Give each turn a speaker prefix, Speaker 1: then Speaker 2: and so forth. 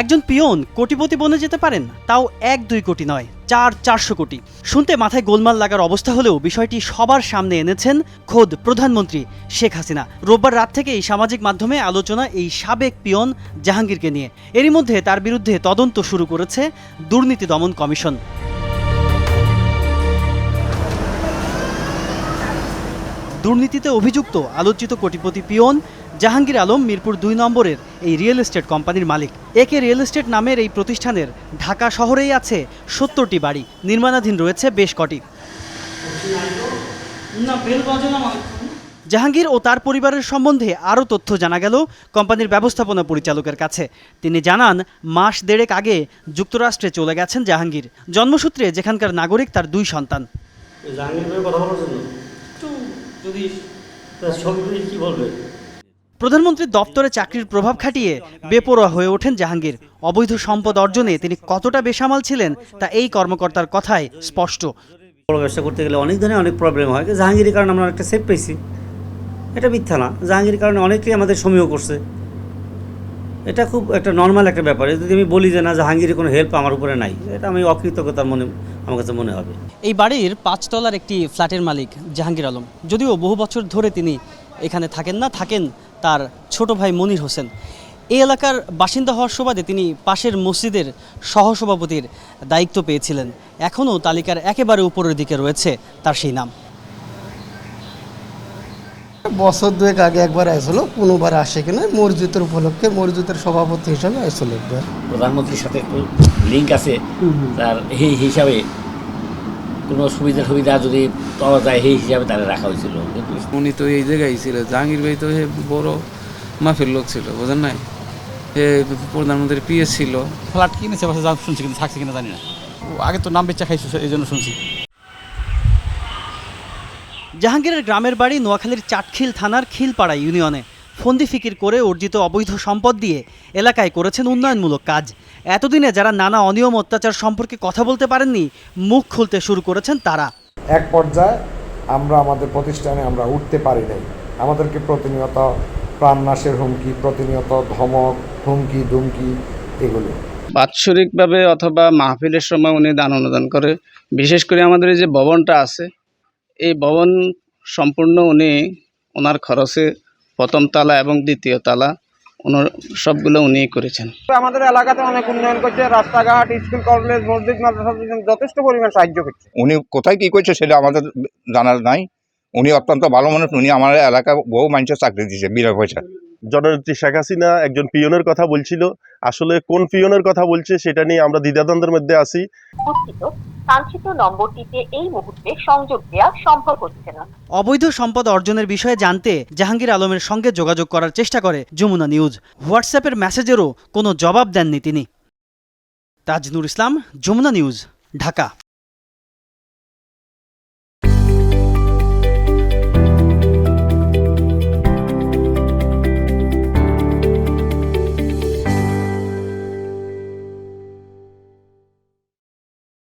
Speaker 1: একজন পিয়ন কোটিপতি বনে যেতে পারেন তাও এক দুই কোটি নয়, চার চারশো কোটি। শুনতে মাথায় গোলমাল লাগার অবস্থা হলেও বিষয়টি সবার সামনে এনেছেন খোদ প্রধানমন্ত্রী শেখ হাসিনা। রোববার রাত থেকেই সামাজিক মাধ্যমে আলোচনা এই সাবেক পিয়ন জাহাঙ্গীরকে নিয়ে। এরই মধ্যে তার বিরুদ্ধে তদন্ত শুরু করেছে দুর্নীতি দমন কমিশন। দুর্নীতিতে অভিযুক্ত আলোচিত কোটিপতি পিয়ন জাহাঙ্গীর আলম মিরপুর দুই নম্বরের এই রিয়েল এস্টেট কোম্পানির মালিক। একে রিয়েল এস্টেট নামের এই প্রতিষ্ঠানের ঢাকা শহরেই আছে সত্তরটি বাড়ি নির্মাণাধীন রয়েছে বেশ কটি। জাহাঙ্গীর ও তার পরিবারের সম্বন্ধে আরও তথ্য জানা গেল কোম্পানির ব্যবস্থাপনা পরিচালকের কাছে। তিনি জানান মাস দেড়েক আগে যুক্তরাষ্ট্রে চলে গেছেন জাহাঙ্গীর। জন্মসূত্রে যেখানকার নাগরিক তার দুই সন্তান।
Speaker 2: জাহাঙ্গীর কথা বলার জন্য? বলবে?
Speaker 1: প্রধানমন্ত্রীর দপ্তরে চাকরির প্রভাব খাটিয়ে বেপরোয়া হয়ে ওঠেন জাহাঙ্গীর। অবৈধ সম্পদ অর্জনে তিনি কতটা বেসামাল ছিলেন তা এই কর্মকর্তার কথায় স্পষ্ট।
Speaker 2: বড় ব্যবসা করতে গেলে অনেক ধরনের অনেক প্রবলেম হয়। জাহাঙ্গীরের কারণে আমরা একটা সেফ পেয়েছি এটা মিথ্যা না। জাহাঙ্গীর কারণে অনেকেই আমাদের সমীহ করছে। এটা খুব একটা নর্মাল একটা ব্যাপার। যদি আমি বলি যে, না জাহাঙ্গীরের কোনো হেল্প আমার উপরে নাই, এটা আমি অকৃতজ্ঞতার মনে, আমার কাছে মনে হবে।
Speaker 1: এই বাড়ির পাঁচতলার একটি ফ্ল্যাটের মালিক জাহাঙ্গীর আলম। যদিও বহু বছর ধরে তিনি এখানে থাকেন না, থাকেন তার ছোট ভাই মনির হোসেন। এই এলাকার বাসিন্দা হওয়ার সুবাদে তিনি পাশের মসজিদের সহসভাপতির দায়িত্ব পেয়েছিলেন। এখনও তালিকার একেবারে উপরের দিকে রয়েছে তার সেই নাম।
Speaker 3: বছর দুয়েক আগে একবার আসলো কোনোবার আসে কিনা মসজিদের উপলক্ষে মসজিদের সভাপতি হিসাবে আসলো একবার।
Speaker 4: প্রধানমন্ত্রীর সাথে একটু লিঙ্ক আছে। তার এই হিসাবে কোনো সুবিধা সুবিধা যদি পাওয়া যায় সেই হিসাবে তারা রাখা হয়েছিল। কিন্তু
Speaker 5: উনি তো এই জায়গায় ছিল। জাহাঙ্গীর ভাই তো হে বড় মাফের লোক ছিল বোঝেন নাই? হে প্রধানমন্ত্রীর পিএ ছিল।
Speaker 6: ফ্ল্যাট কিনেছে শুনছি কিন্তু থাকছে কিনা জানি না। ও আগে তো নাম বেচা খাইছে এই জন্য শুনছি।
Speaker 1: জাহাঙ্গীরের গ্রামের বাড়ি নোয়াখালীর চাটখিল থানার খিলপাড়া ইউনিয়নে। ফন্দি ফিকির করে অর্জিত অবৈধ সম্পদ দিয়ে এলাকায় করেছেন উন্নয়নমূলক কাজ। এতদিনে যারা নানা অনিয়ম অত্যাচার সম্পর্কে কথা বলতে পারেননি মুখ খুলতে শুরু করেছেন তারা।
Speaker 7: এক পর্যায়ে আমরা আমাদের প্রতিষ্ঠানে আমরা উঠতে পারি নাই। আমাদেরকে প্রতিনিয়ত প্রাণনাশের হুমকি প্রতিনিয়ত ধমক হুমকি ধুমকি এগুলো।
Speaker 8: বাৎসরিকভাবে অথবা মাহফিলের সময় উনি দান অনুদান করে। বিশেষ করে আমাদের এই যে ভবনটা আছে এই ভবন সম্পূর্ণ উনি ওনার খরচে প্রথম তালা এবং দ্বিতীয় তালা ওনার সবগুলো উনি করেছেন।
Speaker 9: আমাদের এলাকাতে অনেক উন্নয়ন করছে রাস্তাঘাট স্কুল কলেজ মসজিদ মাদ্রাসা যথেষ্ট পরিমাণ সাহায্য করছে।
Speaker 10: উনি কোথায় কি করছে সেটা আমাদের জানার নাই। উনি অত্যন্ত ভালো মানুষ উনি আমার এলাকা বহু মানুষের চাকরি দিয়েছে বিনা পয়সা।
Speaker 11: জননেত্রী শেখ হাসিনা একজন পিয়নের কথা বলছিল। আসলে কোন পিয়নের কথা বলছে সেটা নিয়ে আমরা দ্বিধাদ্বন্দ্বের মধ্যে আছি।
Speaker 12: দুঃখিত। কাঙ্ক্ষিত নম্বরটিতে এই মুহূর্তে সংযোগ দেওয়া সম্ভব হচ্ছে না।
Speaker 1: অবৈধ সম্পদ অর্জনের বিষয়ে জানতে জাহাঙ্গীর আলমের সঙ্গে যোগাযোগ করার চেষ্টা করে যমুনা নিউজ। হোয়াটসঅ্যাপের মেসেজেরও কোনো জবাব দেননি তিনি। তাজনুর ইসলাম, যমুনা নিউজ, ঢাকা।